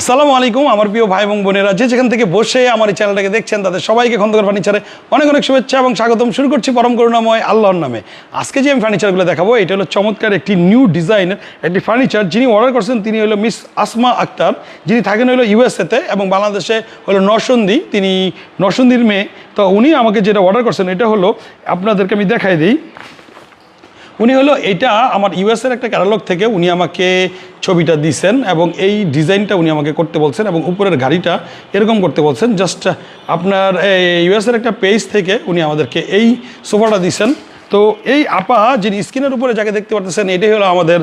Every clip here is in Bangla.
আসসালামু আলাইকুম, আমার প্রিয় ভাই এবং বোনেরা। যে যেখান থেকে বসে আমার এই চ্যানেলটাকে দেখছেন, তাদের সবাইকে খন্দকার ফার্নিচারে অনেক অনেক শুভেচ্ছা এবং স্বাগতম। শুরু করছি পরম করুণাময় আল্লাহর নামে। আজকে যে আমি ফার্নিচারগুলো দেখাবো, এটা হলো চমৎকার একটি নিউ ডিজাইনের একটি ফার্নিচার। যিনি অর্ডার করছেন, তিনি হলো মিস আসমা আক্তার। যিনি থাকেন হলো ইউএসএতে এবং বাংলাদেশে হলো নরসন্দী। তিনি নরসন্দির মেয়ে। তো উনি আমাকে যেটা অর্ডার করছেন, এটা হলো, আপনাদেরকে আমি দেখাই দিই। উনি হলো এটা আমার ইউএসের একটা ক্যাটালগ থেকে উনি আমাকে ছবিটা দিছেন এবং এই ডিজাইনটা উনি আমাকে করতে বলছেন এবং উপরের গাড়িটা এরকম করতে বলছেন। জাস্ট আপনার ইউএসের একটা পেজ থেকে উনি আমাদেরকে এই সোফাটা দিছেন। তো এই আপা যিনি স্ক্রিনের উপরে যাকে দেখতে পারতেছেন, এটাই হলো আমাদের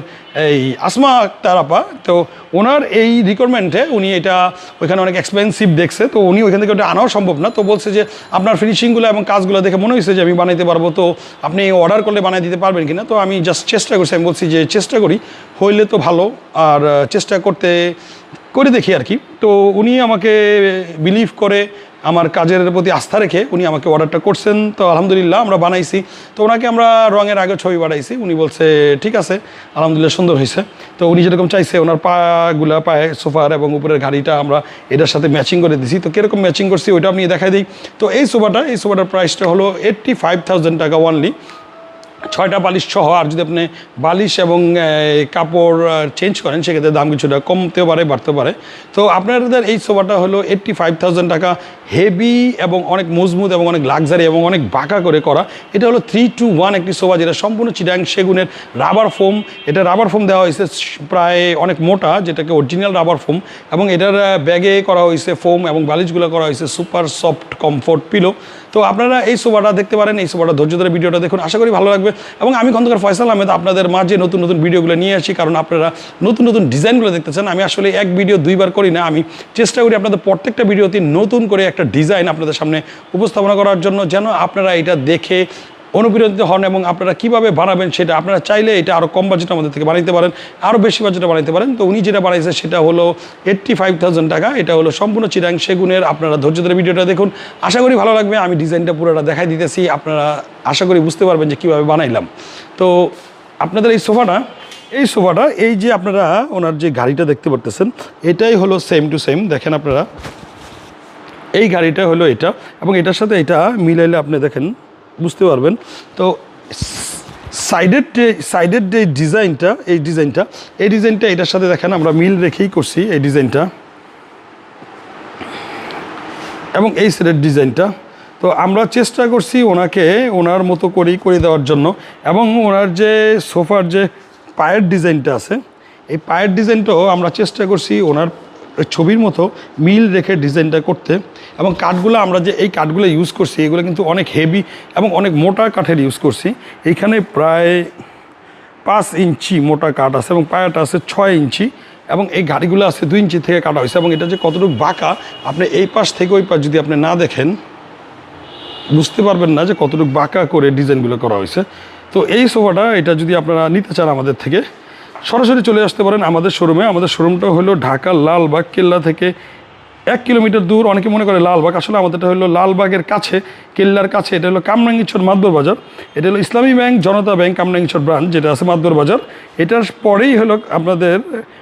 এই আসমা আক্তার আপা। তো ওনার এই রিকোয়ারমেন্টে উনি এটা ওইখানে অনেক এক্সপেন্সিভ দেখছে, তো উনি ওইখান থেকে ওটা আনাও সম্ভব না। তো বলছে যে, আপনার ফিনিশিংগুলো এবং কাজগুলো দেখে মনে হয়েছে যে আমি বানাইতে পারব, তো আপনি অর্ডার করলে বানিয়ে দিতে পারবেন কিনা? তো আমি জাস্ট চেষ্টা করছি, আমি বলছি যে চেষ্টা করি, হইলে তো ভালো। আর, চেষ্টা করতে, করে দেখি আর কি। তো উনি আমাকে বিলিভ করে আমার কাজের প্রতি আস্থা রেখে উনি আমাকে অর্ডারটা করছেন। তো আলহামদুলিল্লাহ আমরা বানাইছি। তো ওনাকে আমরা রঙের আগে ছবি বানাইছি। উনি বলছে, ঠিক আছে, আলহামদুলিল্লাহ সুন্দর হয়েছে। তো উনি যেরকম চাইছে, ওনার পাগুলা পায়ে, সোফার এবং উপরের গাড়িটা আমরা এটার সাথে ম্যাচিং করে দিছি। তো কীরকম ম্যাচিং করছি ওইটা আপনি দেখাই দিই। তো এই সোফাটা, এই সোফাটার প্রাইসটা হলো এইট্টি ফাইভ টাকা ওয়ানলি ছয়টা বালিশ সহ, আর যদি আপনি বালিশ এবং কাপড় চেঞ্জ করেন, সেক্ষেত্রে দাম কিছুটা কমতেও পারে, বাড়তেও পারে। তো আপনাদের এই সোফাটা হলো এইট্টি ফাইভ টাকা। হেভি এবং অনেক মজবুত এবং অনেক লাক্সারি এবং অনেক বাঁকা করে করা। এটা হলো থ্রি টু ওয়ান একটি সোফা যেটা সম্পূর্ণ চিটাং সেগুনের রাবার ফোম। এটা রাবার ফোম দেওয়া হয়েছে প্রায় অনেক মোটা, যেটাকে অরিজিনাল রাবার ফোম। এবং এটার ব্যাগে করা হয়েছে ফোম এবং বালিশগুলো করা হয়েছে সুপার সফট কমফোর্ট পিলো। তো আপনারা এই সোফাটা দেখতে পারেন, এই সোফাটা ধৈর্য ধরে ভিডিওটা দেখুন, আশা করি ভালো লাগবে। এবং আমি খন্দকার ফয়সাল আহমেদ, আপনাদের মাঝে নতুন নতুন ভিডিওগুলো নিয়ে আসি, কারণ আপনারা নতুন নতুন ডিজাইনগুলো দেখতে চান আমি আসলে এক ভিডিও দুইবার করি না, আমি চেষ্টা করি আপনাদের প্রত্যেকটা ভিডিওতে নতুন করে একটা ডিজাইন আপনাদের সামনে উপস্থাপনা করার জন্য যেন আপনারা এটা দেখে অনুপ্রেরিত হন এবং আপনারা কীভাবে বানাবেন সেটা আপনারা চাইলে এটা আরও কম বাজেট আমাদের থেকে বানাইতে পারেন আরও বেশি বাজেটে বানাইতে পারেন। তো উনি যেটা বানাইছে সেটা হলো এইট্টি টাকা। এটা হলো সম্পূর্ণ চিরাং সেগুনের, আপনারা ধৈর্য ধরে ভিডিওটা দেখুন। আশা করি ভালো লাগবে, আমি ডিজাইনটা পুরোটা দেখাই দিতেছি। আপনারা আশা করি বুঝতে পারবেন যে কীভাবে বানাইলাম। তো আপনাদের এই সোফাটা এই সোফাটা, এই যে আপনারা ওনার যে গাড়িটা দেখতে পারতেছেন, এটাই হলো সেম টু সেম দেখেন আপনারা এই গাড়িটা হলো এটা এবং এটার সাথে এটা মিলাইলে আপনি দেখেন, বুঝতে পারবেন। তো সাইডের যে সাইডের যে ডিজাইনটা, এই ডিজাইনটা এই ডিজাইনটা এটার সাথে দেখেন আমরা মিল রেখেই করছি এই ডিজাইনটা। এবং এই সাইডের ডিজাইনটা। তো আমরা চেষ্টা করছি ওনাকে ওনার মতো করেই করে দেওয়ার জন্য এবং ওনার যে সোফার যে পায়ের ডিজাইনটা আছে, এই পায়ের ডিজাইনটাও আমরা চেষ্টা করছি ওনার ছবির মতো মিল রেখে ডিজাইনটা করতে। এবং কাঠগুলো আমরা যে এই কাঠগুলো ইউজ করছি, এগুলো কিন্তু অনেক হেভি এবং অনেক মোটা কাঠের ইউজ করছি। এইখানে প্রায় পাঁচ ইঞ্চি মোটা কাঠ আছে এবং পায়াটা আছে ছয় ইঞ্চি এবং এই গাড়িগুলো আছে দুই ইঞ্চি থেকে কাটা হয়েছে এবং এটা যে কতটুকু বাঁকা, আপনি এই পাশ থেকে ওই পাশ যদি আপনি না দেখেন, বুঝতে পারবেন না যে কতটুকু বাঁকা করে ডিজাইনগুলো করা হয়েছে। তো এই সোফাটা, এটা যদি আপনারা নিতে চান আমাদের থেকে সরাসরি চলে আসতে পারেন আমাদের শোরুমে। আমাদের শোরুমটা হলো ঢাকা লালবাগ, কেল্লা থেকে এক কিলোমিটার দূর। অনেকে মনে করে লালবাগ, আসলে আমাদেরটা হলো লালবাগের কাছে, কেল্লার কাছে। এটা হলো কামরাঙ্গিচর মাদবর বাজার। এটা হলো Islami bank, Janata bank Kamrangirchar branch, যেটা আছে মাদবর বাজার। এটার পরেই হলো আপনাদের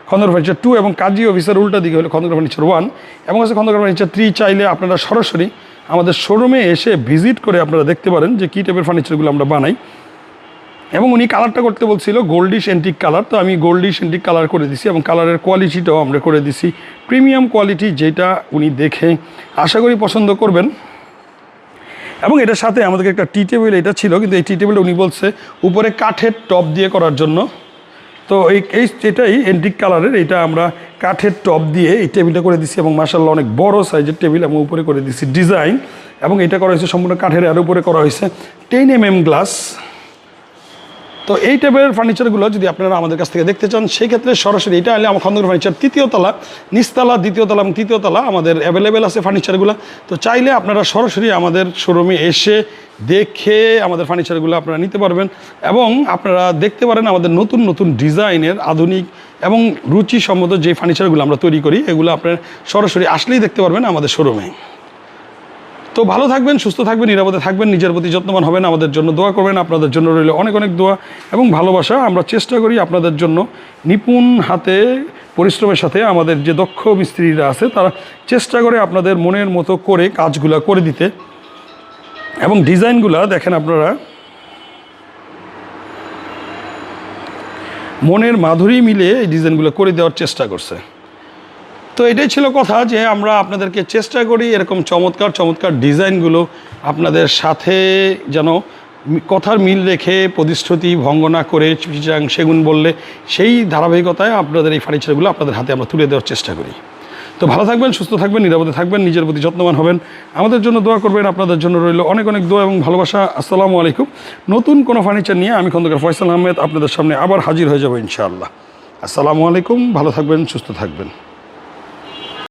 খন্দর ফার্নিচার টু এবং কাজী অফিসার উল্টা দিকে হলো খন্দর ফার্নিচার ওয়ান এবং আছে খন্দর ফার্নিচার থ্রি চাইলে আপনারা সরাসরি আমাদের শোরুমে এসে ভিজিট করে আপনারা দেখতে পারেন যে কী টাইপের ফার্নিচারগুলো আমরা বানাই। এবং উনি কালারটা করতে বলছিল গোল্ডিশ এন্টিক কালার তো আমি গোল্ডিশ এন্টিক কালার করে দিছি এবং কালারের কোয়ালিটিটাও আমরা করে দিছি। প্রিমিয়াম কোয়ালিটি যেটা উনি দেখে আশা করি পছন্দ করবেন। এবং এটার সাথে আমাদেরকে একটা টি টেবিল এটা ছিল, কিন্তু এই টি টেবিলটা উনি বলছে উপরে কাঠের টপ দিয়ে করার জন্য। তো এই এই এটাই এন্টিক কালারের এটা আমরা কাঠের টপ দিয়ে এই টেবিলটা করে দিছি এবং মার্শাল্লাহ অনেক বড় সাইজের টেবিল এবং উপরে করে দিছি ডিজাইন এবং এটা করা হয়েছে সম্পূর্ণ কাঠের, আর উপরে করা হয়েছে টেন এম এম গ্লাস তো এই টাইপের ফার্নিচারগুলো যদি আপনারা আমাদের কাছ থেকে দেখতে চান সেই ক্ষেত্রে সরাসরি এটা হলে আমার খন্দকার ফার্নিচার তৃতীয় তলা, নিচতলা, দ্বিতীয় তলা এবং তৃতীয় তলা আমাদের অ্যাভেলেবেল আছে ফার্নিচারগুলো। তো চাইলে আপনারা সরাসরি আমাদের শোরুমে এসে দেখে আমাদের ফার্নিচারগুলো আপনারা নিতে পারবেন এবং আপনারা দেখতে পারেন আমাদের নতুন নতুন ডিজাইনের আধুনিক এবং রুচিসম্মত যে ফার্নিচারগুলো আমরা তৈরি করি, এগুলো আপনারা সরাসরি আসলেই দেখতে পারবেন আমাদের শোরুমে তো ভালো থাকবেন, সুস্থ থাকবেন, নিরাপদে থাকবেন, নিজের প্রতি যত্নবান হবেন, আমাদের জন্য দোয়া করবেন, আপনাদের জন্য রইল অনেক অনেক দোয়া এবং ভালোবাসা। আমরা চেষ্টা করি আপনাদের জন্য নিপুণ হাতে, পরিশ্রমের সাথে আমাদের যে দক্ষ মিস্ত্রিরা আছে, তারা চেষ্টা করে আপনাদের মনের মতো করে কাজগুলা করে দিতে। এবং ডিজাইনগুলা দেখেন আপনারা। মনের মাধুরী মিলে এই ডিজাইনগুলো করে দেওয়ার চেষ্টা করছে। তো এটাই ছিল কথা যে আমরা আপনাদেরকে চেষ্টা করি এরকম চমৎকার চমৎকার ডিজাইনগুলো আপনাদের সাথে যেন কথার মিল রেখে প্রতিশ্রুতি ভঙ্গ না করে চিটাং সেগুন বললে সেই ধারাবাহিকতায় আপনাদের এই ফার্নিচারগুলো আপনাদের হাতে আমরা তুলে দেওয়ার চেষ্টা করি। তো ভালো থাকবেন, সুস্থ থাকবেন, নিরাপদে থাকবেন, নিজের প্রতি যত্নবান হবেন। আমাদের জন্য দোয়া করবেন, আপনাদের জন্য রইল অনেক অনেক দোয়া এবং ভালোবাসা। আসসালামু আলাইকুম। নতুন কোনো ফার্নিচার নিয়ে আমি খন্দকার ফয়সাল আহমেদ আপনাদের সামনে আবার হাজির হয়ে যাব ইনশাআল্লাহ। আসসালামু আলাইকুম, ভালো থাকবেন, সুস্থ থাকবেন।